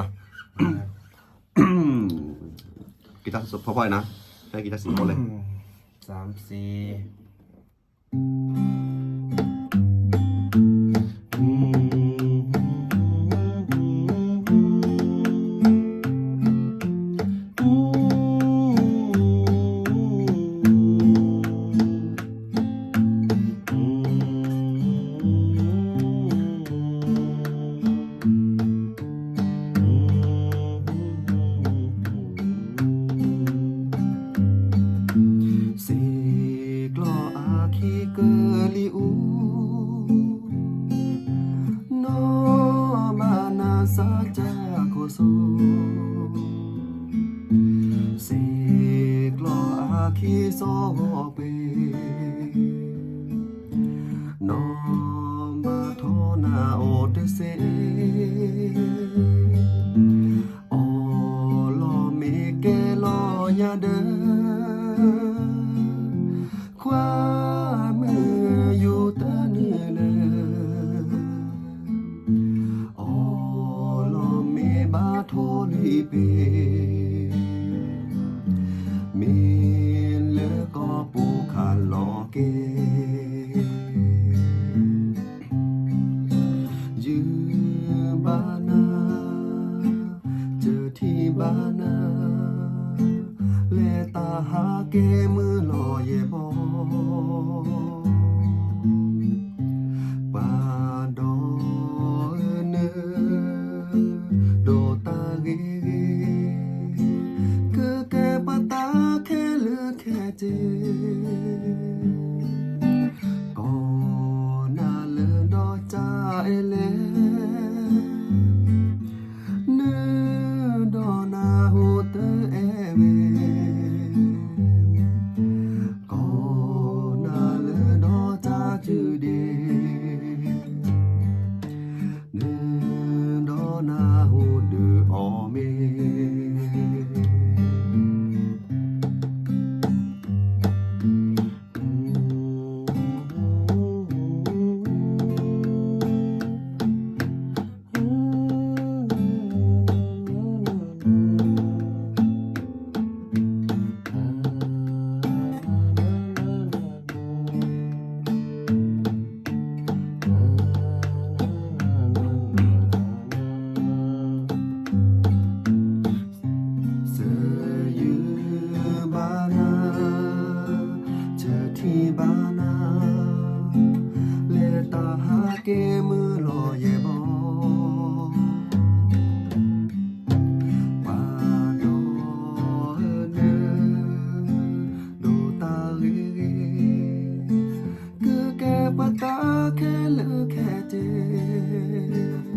ไปกีตาร์สดพ่อๆนะใช้กีตาร์สีหมดเลยสามสี่きそうべのまとなお手製ทนให้เป็นเมนเหลือก็ปูขาดหลอเกยืบ้านาเจอที่บ้านาเลตาหาเกมือหล่อเยบอ do. 게임으로예보화려한노다리그게바닥에르겠지